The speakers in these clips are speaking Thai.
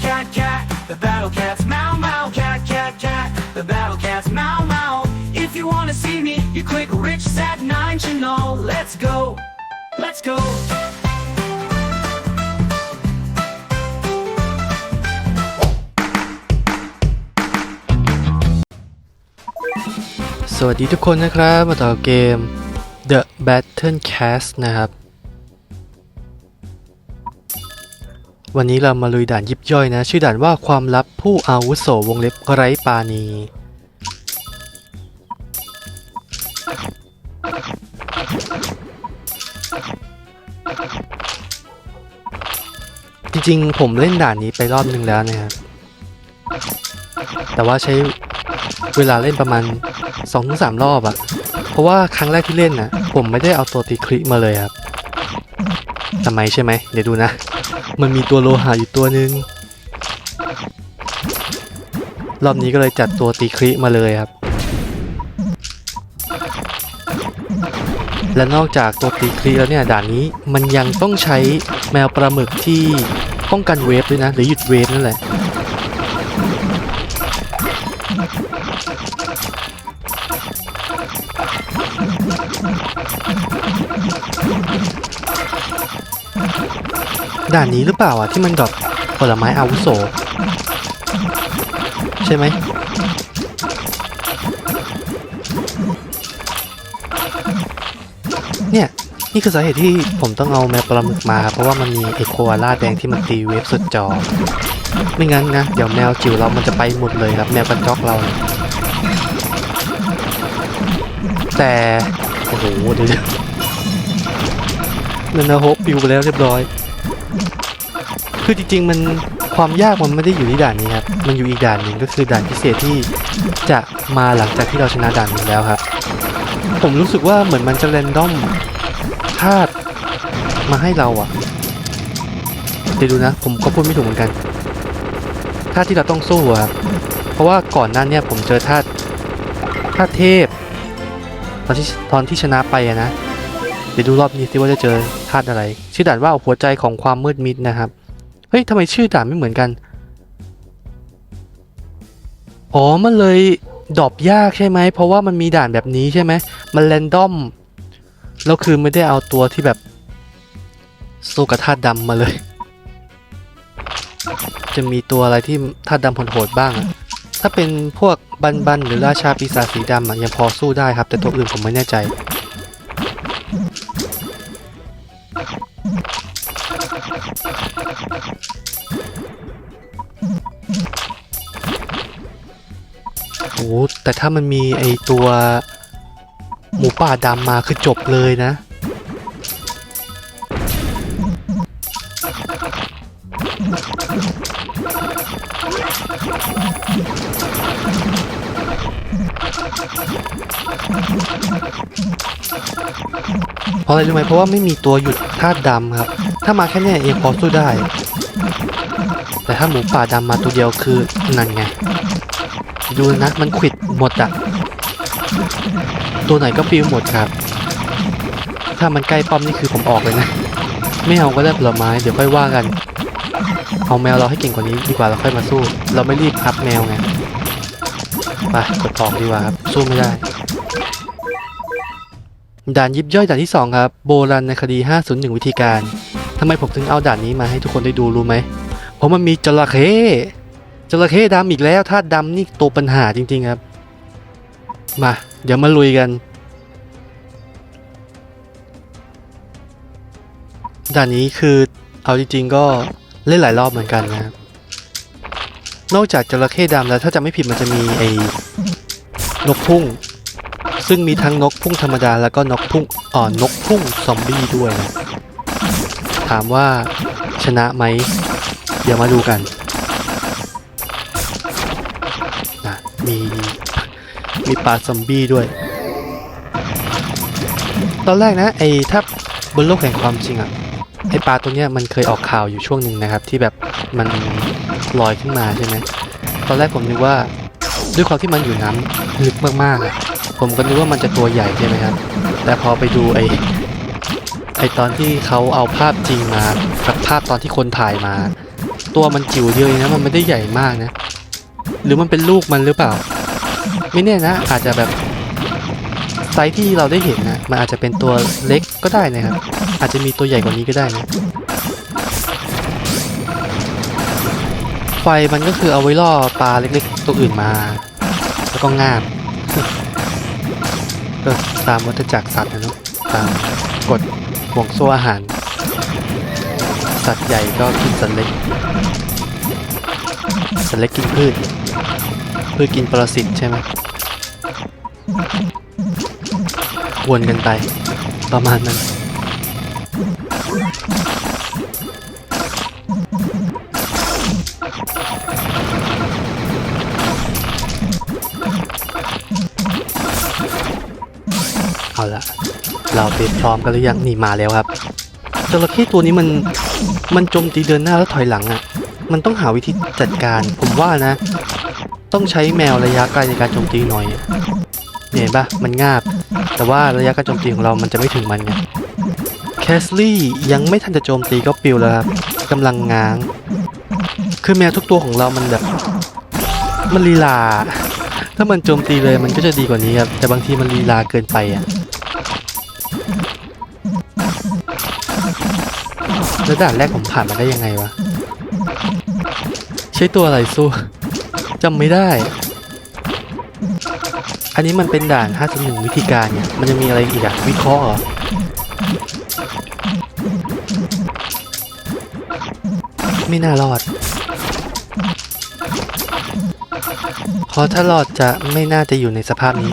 cat, cat, cat. The battle cats meow, meow, cat, cat, cat. The battle cats meow, meow. If you wanna see me, you click Rich Sat 9 channel. Let's go. Let's go. สวัสดีทุกคนนะครับ มาต่อเกม The Battle Cast นะครับ วันนี้เรามาลุยด่านยิบย่อยนะ ชื่อด่านว่าความลับผู้อาวุโสวงเล็บไร้ปาณี จริงๆ ผมเล่นด่านนี้ไปรอบนึงแล้วนะครับแต่ว่าใช้เวลาเล่นประมาณ 2-3 รอบอะเพราะว่าครั้งแรกที่เล่นน่ะผมไม่ได้เอาตัวตีคลิมาเลยครับทำไมใช่ไหมเดี๋ยวดูนะ มันมีตัวโลหะอยู่ตัวหนึ่งรอบนี้ก็เลยจัดตัวตีคลิมาเลยครับ และนอกจากตัวตีคลิแล้วเนี่ยด่านนี้มันยังต้องใช้แมวปลาหมึกที่ป้องกันเวฟด้วยนะ หรือหยุดเวฟนั่นแหละ ด่านนี้หรือเปล่าอะที่มันดรอปผลไม้อาวุโส ใช่ไหมเนี่ย นี่คือสาเหตุที่ผมต้องเอาแมวปลาหมึกมา เพราะว่ามันมีไอโคอาล่าแดงที่มันตีเวฟสุดจอ ไม่งั้นนะ เดี๋ยวแมวจิ๋วเรามันจะไปหมดเลยครับ แมวกระจอกเรา แต่ โอ้โห เดี๋ยวนันนะโฮปปิวไปแล้วเรียบร้อย คือจริงๆมันความยากมันไม่ได้อยู่ที่ด่านนี้ครับ มันอยู่อีกด่านหนึ่งก็คือด่านพิเศษที่จะมาหลังจากที่เราชนะด่านนี้แล้วครับ ผมรู้สึกว่าเหมือนมันจะเรนดอมธาตุมาให้เราอะเดี๋ยวดูนะ ผมก็พูดไม่ถูกเหมือนกันธาตุที่เราต้องสู้ครับเพราะว่าก่อนหน้านี้ผมเจอธาตุธาตุเทพ ตอนที่ตอนที่ชนะไปนะเดี๋ยวดูรอบนี้สิว่าจะเจอธาตุอะไร ชื่อด่านว่าหัวใจของความมืดมิดนะครับ เฮ้ยทำไมชื่อด่านไม่เหมือนกัน อ๋อ มันเลยดรอปยากใช่ไหม เพราะว่ามันมีด่านแบบนี้ใช่ไหม มันแรนดอม แล้วคือไม่ได้เอาตัวที่แบบสู้กับธาตุดำมาเลย จะมีตัวอะไรที่ธาตุดำโหดๆบ้าง ถ้าเป็นพวกบันบันหรือราชาปีศาจสีดำอะยังพอสู้ได้ครับ แต่ตัวอื่นผมไม่แน่ใจ อ้แต่ถ้ามันมีไอตัวหมูป่าดำมาคือจบเลยนะ เพราะอะไรรู้ไหมเพราะว่าไม่มีตัวหยุดธาตุดำครับ ถ้ามาแค่เนี้ยยังพอสู้ได้ แต่ถ้าหมูป่าดำมาตัวเดียวคือนั่นไง ดูนะมันขิดหมดอะตัวไหนก็ฟิวหมดครับ ถ้ามันใกล้ป้อมนี่คือผมออกเลยนะ ไม่เอาก็ได้ผลไม้เดี๋ยวค่อยว่ากัน เอาแมวเราให้เก่งกว่านี้ดีกว่าเราค่อยมาสู้ เราไม่รีบพับแมวไงไปกดออกดีกว่าครับ สู้ไม่ได้ด่านยิบย่อยด่านที่ 2 ครับ โบราณในคดี 501 วิธีการทำไมผมถึงเอาด่านนี้มาให้ทุกคนได้ดูรู้ไหมเพราะมันมีจระเข้ จระเข้ดำอีกแล้วธาตุดำนี่ตัวปัญหาจริงๆครับ มา เดี๋ยวมาลุยกัน ด่านนี้คือเอาจริงๆก็เล่นหลายรอบเหมือนกันนะครับนอกจากจระเข้ดำแล้วถ้าจะไม่ผิดมันจะมีไอ้นกพุ่ง ซึ่งมีทั้งนกพุ่งธรรมดาแล้วก็นกพุ่งอ่อนนกพุ่งซอมบี้ด้วยนะถามว่าชนะไหม เดี๋ยวมาดูกัน มีปลาซอมบี้ด้วย ตอนแรกนะไอ้ถ้าบนโลกแห่งความจริงอะไอ้ปลาตัวเนี้ยมันเคยออกข่าวอยู่ช่วงหนึ่งนะครับ ที่แบบมันลอยขึ้นมาใช่ไหมตอนแรกผมนึกว่าด้วยความที่มันอยู่น้ำลึกมากๆ ผมก็นึกว่ามันจะตัวใหญ่ใช่ไหมครับ แต่พอไปดูไอ้ไอ้ตอนที่เขาเอาภาพจริงมากับภาพตอนที่คนถ่ายมา ตัวมันจิ๋วเดียวเองนะมันไม่ได้ใหญ่มากนะ หรือมันเป็นลูกมันหรือเปล่า ไม่แน่นะ อาจจะแบบไซส์ที่เราได้เห็นนะมันอาจจะเป็นตัวเล็กก็ได้นะครับ อาจจะมีตัวใหญ่กว่านี้ก็ได้นะ ไฟมันก็คือเอาไว้ล่อปลาเล็กๆ ตัวอื่นมา แล้วก็งาบก็ตามวัฏจักรสัตว์นะเนอะตามกฎห่วงโซ่อาหาร สัตว์ใหญ่ก็กินสัตว์เล็ก สัตว์เล็กกินพืช เพืชกินปรสิตใช่ไหมวนกันไป ประมาณนั้น เอาละเราเตรียมพร้อมกันหรือยังนี่มาแล้วครับจระเข้ตัวนี้มันมันโจมตีเดินหน้าแล้วถอยหลังอะ่ะ มันต้องหาวิธีจัดการ ผมว่านะ ต้องใช้แมวระยะไกลในการโจมตีหน่อยเห็นปะมันงาบ แต่ว่าระยะการโจมตีของเรามันจะไม่ถึงมันไงแคสลี่ยังไม่ทันจะโจมตีก็ปิวแล้วครับกำลังง้าง คือแมวทุกตัวของเรามันแบบ มันลีลา ถ้ามันโจมตีเลยมันก็จะดีกว่านี้ครับ แต่บางทีมันลีลาเกินไปอะแล้วด่านแรกผมผ่านมาได้ยังไงวะ ใช้ตัวอะไรสู้ จำไม่ได้ อันนี้มันเป็นด่าน 5.1 วิธีการเนี่ย มันจะมีอะไรอีกอะวิเคราะห์เหรอ ไม่น่ารอด เพราะถ้ารอดจะไม่น่าจะอยู่ในสภาพนี้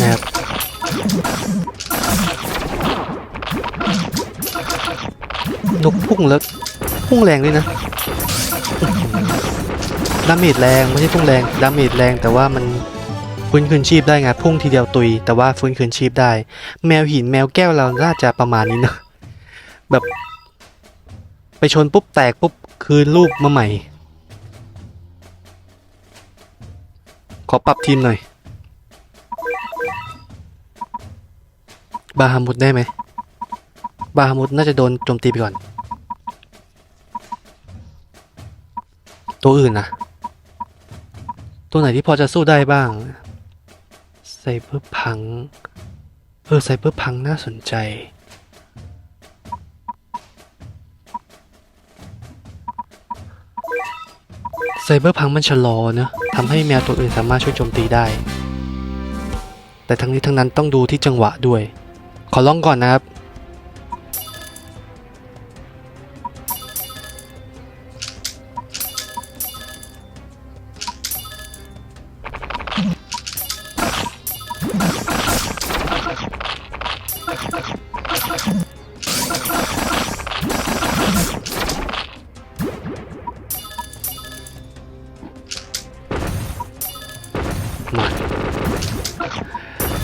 นะครับนกพุ่งแล้ว พุ่งแรงด้วยนะ ดาเมจแรงไม่ใช่พุ่งแรงดาเมจแรงแต่ว่ามันฟื้นคืนชีพได้ไงพุ่งทีเดียวตุย แต่ว่าฟื้นคืนชีพได้ แมวหินแมวแก้วเราน่าจะประมาณนี้เนอะแบบ ไปชนปุ๊บแตกปุ๊บคืนรูปมาใหม่ ขอปรับทีมหน่อย บาฮามุดได้ไหมบาฮามุดน่าจะโดนโจมตีไปก่อน ตัวอื่นนะ ตัวไหนที่พอจะสู้ได้บ้างไซเบอร์พัง เออไซเบอร์พังน่าสนใจ ไซเบอร์พังมันชะลอเนะทำให้แมวตัวอื่นสามารถช่วยโจมตีได้ แต่ทั้งนี้ทั้งนั้นต้องดูที่จังหวะด้วย ขอลองก่อนนะครับ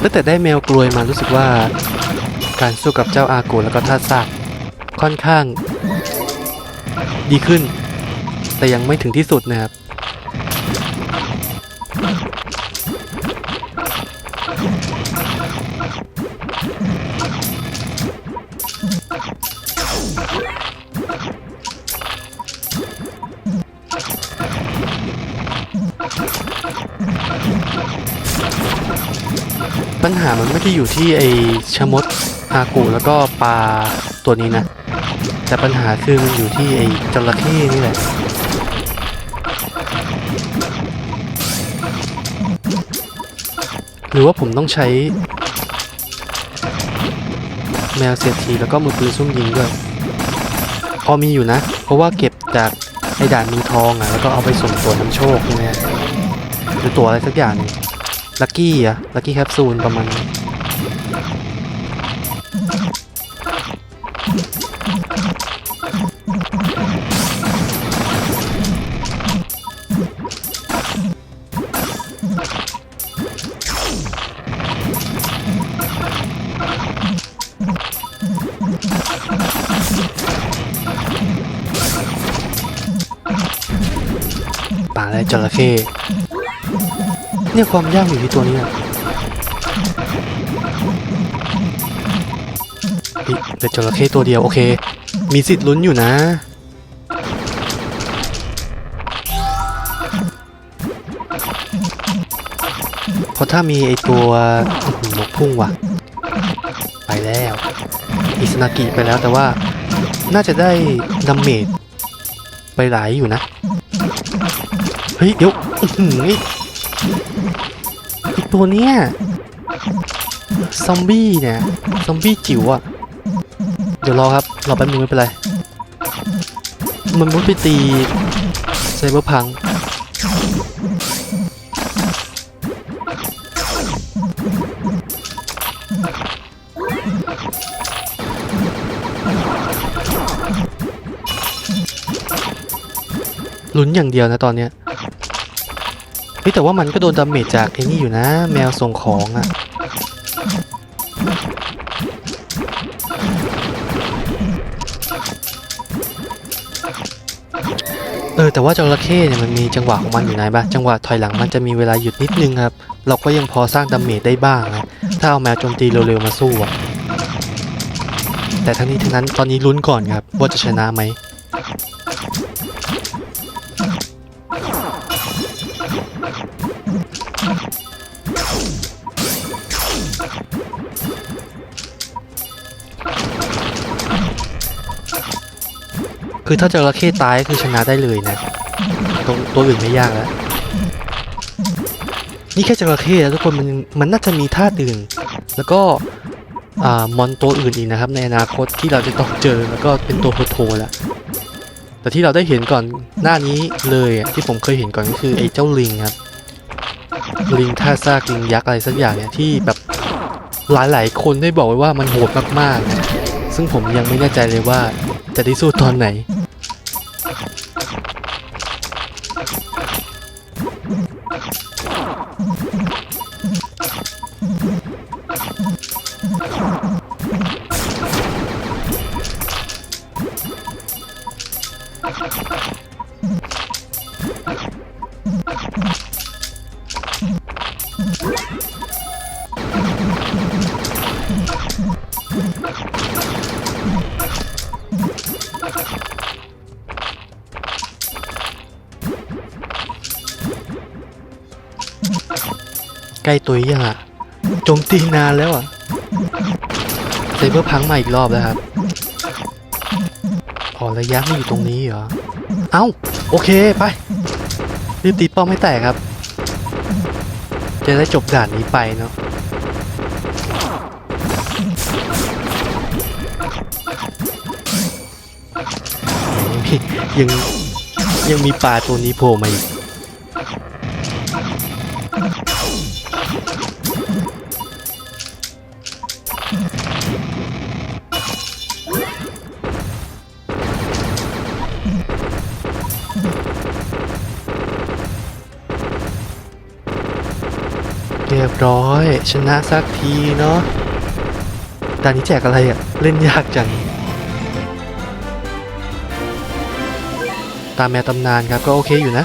ตั้งแต่ได้แมวกลวยมารู้สึกว่า การสู้กับเจ้าอากูแล้วก็ท่าซากค่อนข้าง ดีขึ้น แต่ยังไม่ถึงที่สุดนะครับามันไม่ได้อยู่ที่ไอชะมดอากูแล้วก็ปลาตัวนี้นะ แต่ปัญหาคือมันอยู่ที่ไอจระเข้นี่แหละหรือว่าผมต้องใช้ แมวเศรษฐีแล้วก็มือปืนซุ่มยิงด้วยพอมีอยู่นะ เพราะว่าเก็บจากไอด่านมือทองอะแล้วก็เอาไปส่งตัวน้ำโชคใช่ไหมหรือตัวอะไรสักอย่างนึง ลักกี้อะลักกี้แคปซูลประมาณป่าและจระเข้ เนี่ยความยากอยู่ที่ตัวนี้นะเป็นจระเข้ตัวเดียว โอเค มีสิทธิ์ลุ้นอยู่นะเพราะถ้ามีไอตัวหมกพุ่งว่ะ ไปแล้ว อิสนากิไปแล้วแต่ว่าน่าจะได้ดาเมจไปหลายอยู่นะ เฮ้ย เดี๋ยว อื้อหือไอตัวเนี้ยซอมบี้เนี่ยซอมบี้จิ๋วอะเดี๋ยวรอครับ รอแป๊บนึงไม่เป็นไร มันมุดไปตีไซเบอร์พังลุ้นอย่างเดียวนะตอนเนี้ย ฮ้ยแต่ว่ามันก็โดนดาเมจจากไอ้นี่อยู่นะ แมวส่งของอะ่ะเออแต่ว่าจระเข้เนี่ยมันมีจังหวะของมันอยู่ไหนบ้างจังหวะถอยหลังมันจะมีเวลาหยุดนิดนึงครับ เราก็ยังพอสร้างดาเมจได้บ้างนะถ้าเอาแมวโจมตีเร็วๆมาสู้อะแต่ทั้งนี้ทั้งนั้นตอนนี้ลุ้นก่อนครับว่าจะชนะไหม คือถ้าจระเข้ตายก็คือชนะได้เลยนะต,ตัวอื่นไม่ยากแล้วนี่แค่จระเข้แล้วทุกคนมันมันน่าจะมีท่าอื่น แล้วก็มอนตัวอื่นอีกนะครับ ในอนาคตที่เราจะต้องเจอแล้วก็เป็นตัวโทๆแล้วแต่ที่เราได้เห็นก่อนหน้านี้เลยที่ผมเคยเห็นก่อนก็คือไอ้เจ้าลิงครับลิงท่าซากลิงยักษ์อะไรสักอย่างเนี่ยที่แบบหลายๆ คนได้บอกไว้ว่ามันโหดมากๆ ซึ่งผมยังไม่แน่ใจเลยว่าจะได้สู้ตอนไหน ล้ตัวยังอะโจมตีนานแล้วอะไซเบอร์พังมาอีกรอบแล้วครับอ๋อระยะไม่อยู่ตรงนี้เหรอ เอ้า โอเคไป รีบตีป้อมให้แตกครับ จะได้จบด่านนี้ไปเนาะยังยังยังมีปลาตัวนี้โผล่มาอีก รียบร้อย ชนะสักทีเนาะด่นนี้แจกอะไรอะ่ะ เล่นยากจัง ตามแมวตำนานครับก็โอเคอยู่นะ